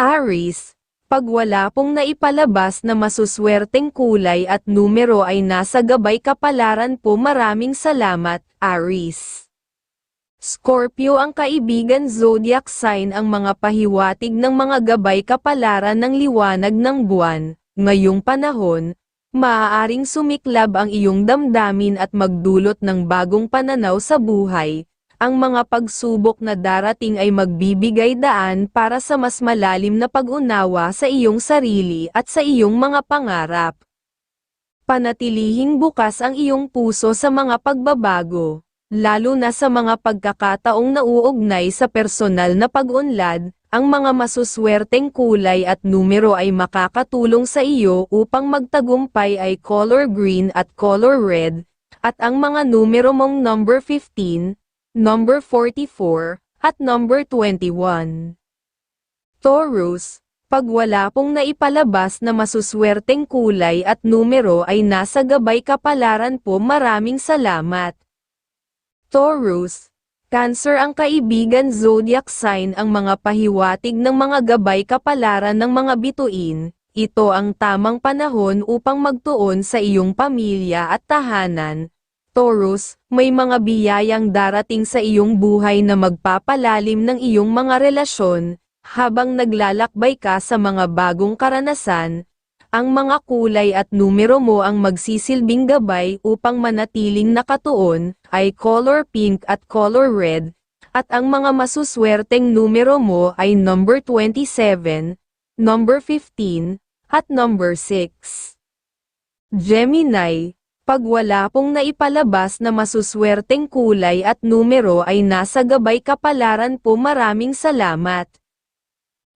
Aris, pag wala pong naipalabas na masuswerteng kulay at numero ay nasa gabay kapalaran po maraming salamat, Aris. Scorpio ang kaibigan zodiac sign ang mga pahiwatig ng mga gabay kapalaran ng liwanag ng buwan. Ngayong panahon, maaaring sumiklab ang iyong damdamin at magdulot ng bagong pananaw sa buhay. Ang mga pagsubok na darating ay magbibigay daan para sa mas malalim na pag-unawa sa iyong sarili at sa iyong mga pangarap. Panatilihing bukas ang iyong puso sa mga pagbabago lalo na sa mga pagkakataong nauugnay sa personal na pag-unlad, ang mga masuswerteng kulay at numero ay makakatulong sa iyo upang magtagumpay ay color green at color red, at ang mga numero mong number 15, number 44, at number 21. Taurus, pag wala pong naipalabas na masuswerteng kulay at numero ay nasa gabay kapalaran po maraming salamat. Taurus, Cancer ang kaibigan zodiac sign ang mga pahiwatig ng mga gabay kapalaran ng mga bituin, ito ang tamang panahon upang magtuon sa iyong pamilya at tahanan. Taurus, may mga biyayang darating sa iyong buhay na magpapalalim ng iyong mga relasyon, habang naglalakbay ka sa mga bagong karanasan, ang mga kulay at numero mo ang magsisilbing gabay upang manatiling nakatuon, ay color pink at color red, at ang mga masuswerteng numero mo ay number 27, number 15, at number 6. Gemini, pag wala pong naipalabas na masuswerteng kulay at numero ay nasa gabay kapalaran po maraming salamat.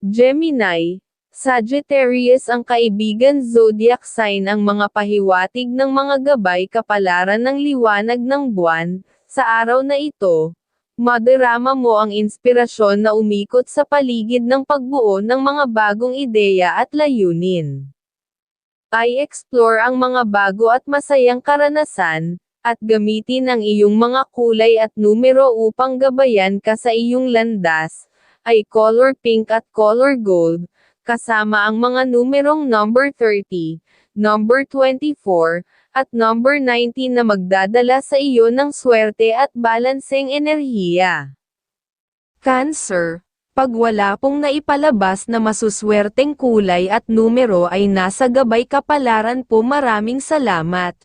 Gemini, Sagittarius ang kaibigan zodiac sign ang mga pahiwatig ng mga gabay kapalaran ng liwanag ng buwan, sa araw na ito, madarama mo ang inspirasyon na umikot sa paligid ng pagbuo ng mga bagong ideya at layunin. Ay explore ang mga bago at masayang karanasan, at gamitin ang iyong mga kulay at numero upang gabayan ka sa iyong landas, ay color pink at color gold, kasama ang mga numerong number 30, number 24, at number 19 na magdadala sa iyo ng swerte at balanseng enerhiya. Cancer, pag wala pong naipalabas na masuswerteng kulay at numero ay nasa gabay kapalaran po maraming salamat.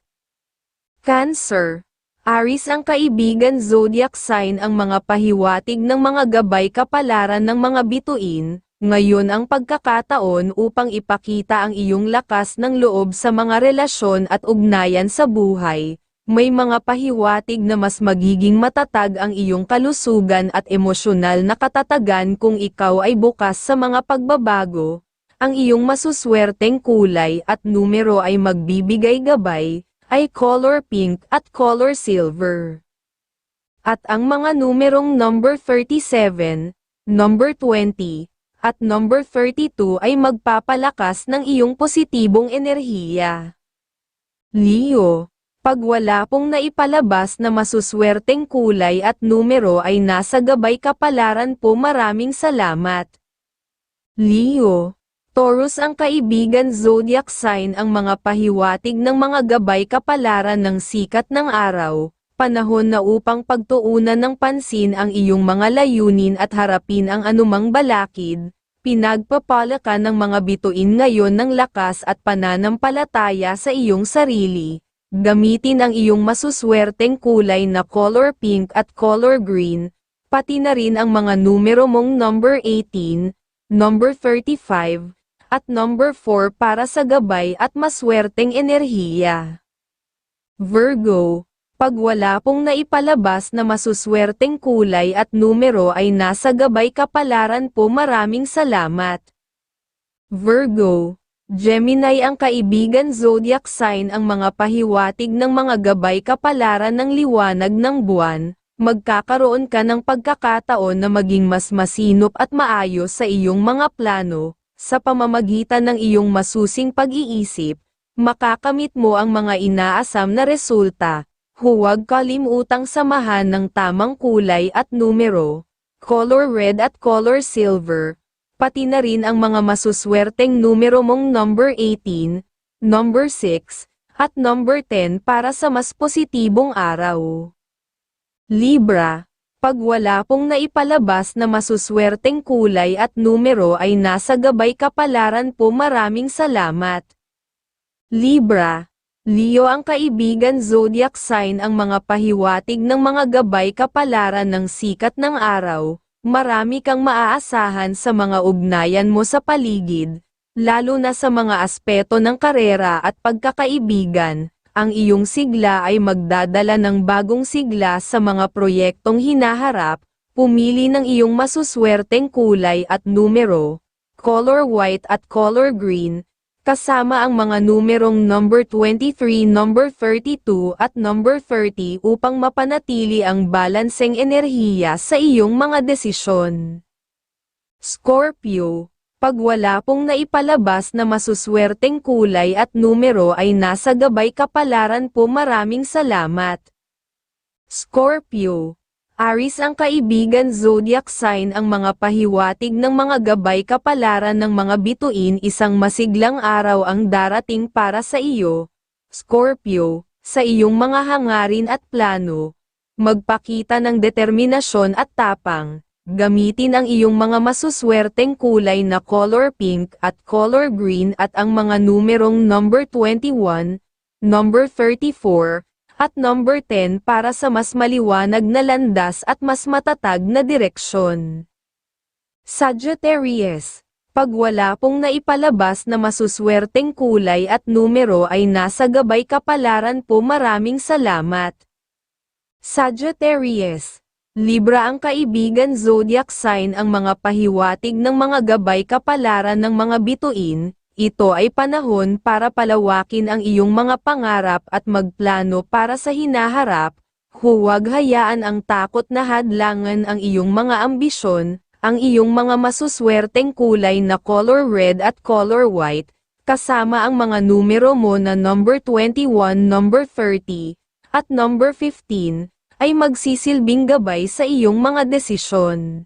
Cancer, Aris ang kaibigan zodiac sign ang mga pahiwatig ng mga gabay kapalaran ng mga bituin, ngayon ang pagkakataon upang ipakita ang iyong lakas ng loob sa mga relasyon at ugnayan sa buhay. May mga pahiwatig na mas magiging matatag ang iyong kalusugan at emosyonal na katatagan kung ikaw ay bukas sa mga pagbabago. Ang iyong masuswerteng kulay at numero ay magbibigay gabay, ay color pink at color silver. At ang mga numerong number 37, number 20, at number 32 ay magpapalakas ng iyong positibong enerhiya. Leo, pag wala pong naipalabas na masuswerteng kulay at numero ay nasa gabay kapalaran po maraming salamat. Leo, Taurus ang kaibigan zodiac sign ang mga pahiwatig ng mga gabay kapalaran ng sikat ng araw, panahon na upang pagtuunan ng pansin ang iyong mga layunin at harapin ang anumang balakid, pinagpapala ka ng mga bituin ngayon ng lakas at pananampalataya sa iyong sarili. Gamitin ang iyong masuswerteng kulay na color pink at color green, pati na rin ang mga numero mong number 18, number 35, at number 4 para sa gabay at maswerteng enerhiya. Virgo, pag wala pong naipalabas na masuswerteng kulay at numero ay nasa gabay kapalaran po maraming salamat. Virgo, Gemini ang kaibigan zodiac sign ang mga pahiwatig ng mga gabay kapalaran ng liwanag ng buwan, magkakaroon ka ng pagkakataon na maging mas masinop at maayos sa iyong mga plano, sa pamamagitan ng iyong masusing pag-iisip, makakamit mo ang mga inaasam na resulta, huwag kalimutang samahan ng tamang kulay at numero, color red at color silver, pati na rin ang mga masuswerteng numero mong number 18, number 6, at number 10 para sa mas positibong araw. Libra, pag wala pong naipalabas na masuswerteng kulay at numero ay nasa gabay kapalaran po maraming salamat. Libra, Leo ang kaibigan zodiac sign ang mga pahiwatig ng mga gabay kapalaran ng sikat ng araw, marami kang maaasahan sa mga ugnayan mo sa paligid, lalo na sa mga aspeto ng karera at pagkakaibigan, ang iyong sigla ay magdadala ng bagong sigla sa mga proyektong hinaharap, pumili ng iyong masuswerteng kulay at numero, color white at color green, kasama ang mga numerong number 23, number 32 at number 30 upang mapanatili ang balanseng enerhiya sa iyong mga desisyon. Scorpio, pag wala pong naipalabas na masuswerteng kulay at numero ay nasa gabay kapalaran po maraming salamat. Scorpio, Aris ang kaibigan zodiac sign ang mga pahiwatig ng mga gabay kapalaran ng mga bituin isang masiglang araw ang darating para sa iyo, Scorpio, sa iyong mga hangarin at plano. Magpakita ng determinasyon at tapang, gamitin ang iyong mga masuswerteng kulay na color pink at color green at ang mga numerong number 21, number 34, at number 10 para sa mas maliwanag na landas at mas matatag na direksyon. Sagittarius, pag wala pong naipalabas na masuswerteng kulay at numero ay nasa gabay kapalaran po maraming salamat. Sagittarius, Libra ang kaibigan zodiac sign ang mga pahiwatig ng mga gabay kapalaran ng mga bituin, ito ay panahon para palawakin ang iyong mga pangarap at magplano para sa hinaharap, huwag hayaan ang takot na hadlangan ang iyong mga ambisyon, ang iyong mga masuswerteng kulay na color red at color white, kasama ang mga numero mo na number 21, number 30, at number 15, ay magsisilbing gabay sa iyong mga desisyon.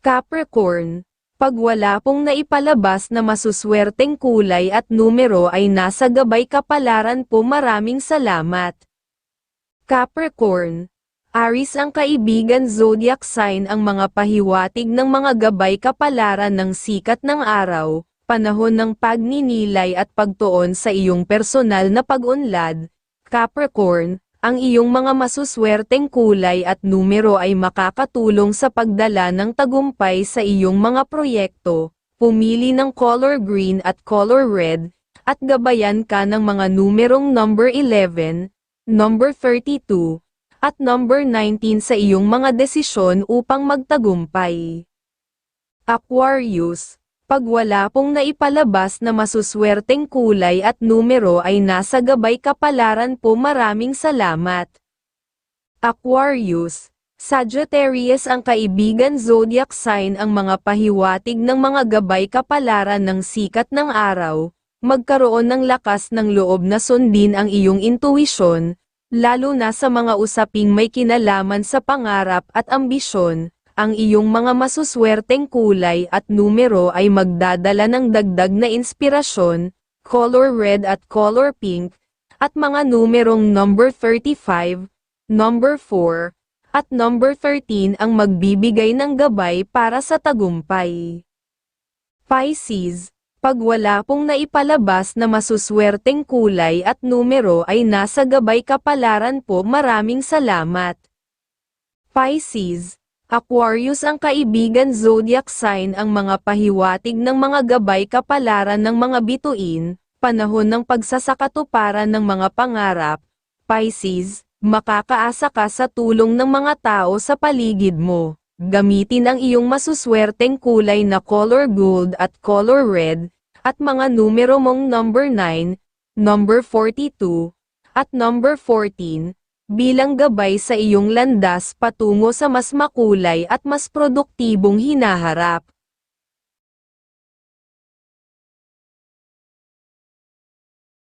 Capricorn, pag wala pong naipalabas na masuswerteng kulay at numero ay nasa gabay kapalaran po maraming salamat. Capricorn, Aris ang kaibigan zodiac sign ang mga pahiwatig ng mga gabay kapalaran ng sikat ng araw, panahon ng pagninilay at pagtuon sa iyong personal na pag-unlad. Capricorn, ang iyong mga masuswerteng kulay at numero ay makakatulong sa pagdala ng tagumpay sa iyong mga proyekto. Pumili ng color green at color red, at gabayan ka ng mga numerong number 11, number 32, at number 19 sa iyong mga desisyon upang magtagumpay. Aquarius, pag wala pong naipalabas na masuswerteng kulay at numero ay nasa gabay kapalaran po maraming salamat. Aquarius, Sagittarius ang kaibigan zodiac sign ang mga pahiwatig ng mga gabay kapalaran ng sikat ng araw, magkaroon ng lakas ng loob na sundin ang iyong intuisyon, lalo na sa mga usaping may kinalaman sa pangarap at ambisyon, ang iyong mga masuswerteng kulay at numero ay magdadala ng dagdag na inspirasyon, color red at color pink, at mga numerong number 35, number 4, at number 13 ang magbibigay ng gabay para sa tagumpay. Pisces, pag wala pong naipalabas na masuswerteng kulay at numero ay nasa gabay kapalaran po maraming salamat. Pisces, Aquarius ang kaibigan zodiac sign ang mga pahiwatig ng mga gabay kapalaran ng mga bituin, panahon ng pagsasakatuparan ng mga pangarap, Pisces, makakaasa ka sa tulong ng mga tao sa paligid mo. Gamitin ang iyong masuswerteng kulay na color gold at color red, at mga numero mong number 9, number 42, at number 14, bilang gabay sa iyong landas patungo sa mas makulay at mas produktibong hinaharap.